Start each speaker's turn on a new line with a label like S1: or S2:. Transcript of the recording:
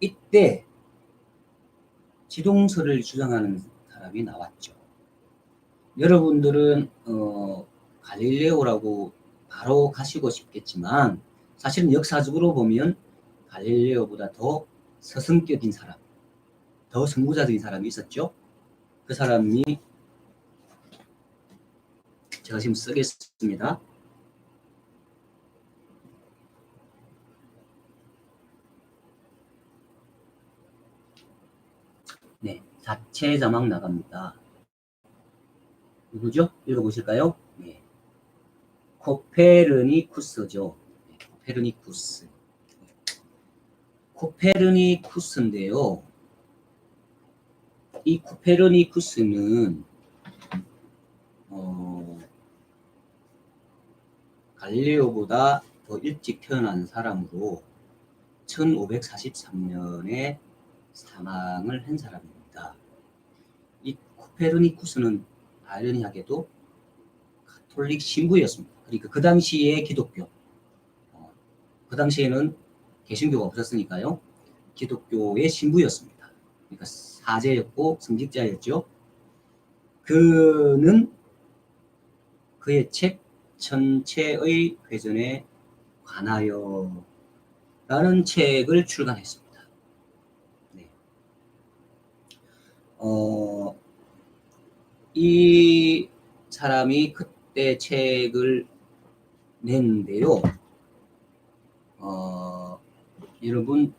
S1: 이때 지동설을 주장하는 사람이 나왔죠. 여러분들은 어, 갈릴레오라고 바로 가시고 싶겠지만 사실은 역사적으로 보면 갈릴레오보다 더 서성격인 사람, 더 선구자적인 사람이 있었죠. 그 사람이 제가 지금 쓰겠습니다. 네, 자체 자막 나갑니다. 누구죠? 읽어보실까요? 네. 코페르니쿠스죠. 네, 코페르니쿠스. 코페르니쿠스인데요. 이 코페르니쿠스는 어, 갈릴레오보다 더 일찍 태어난 사람으로 1543년에 사망을 한 사람입니다. 이 코페르니쿠스는 아이러니하게도 가톨릭 신부였습니다. 그러니까 그 당시에 기독교, 어, 그 당시에는 개신교가 없었으니까요. 기독교의 신부였습니다. 그러니까 사제였고 성직자였죠. 그는 그의 책 전체의 회전에 관하여 라는 책을 출간했습니다. 네. 어, 이 사람이 그때 책을 냈는데요. 어, 여러분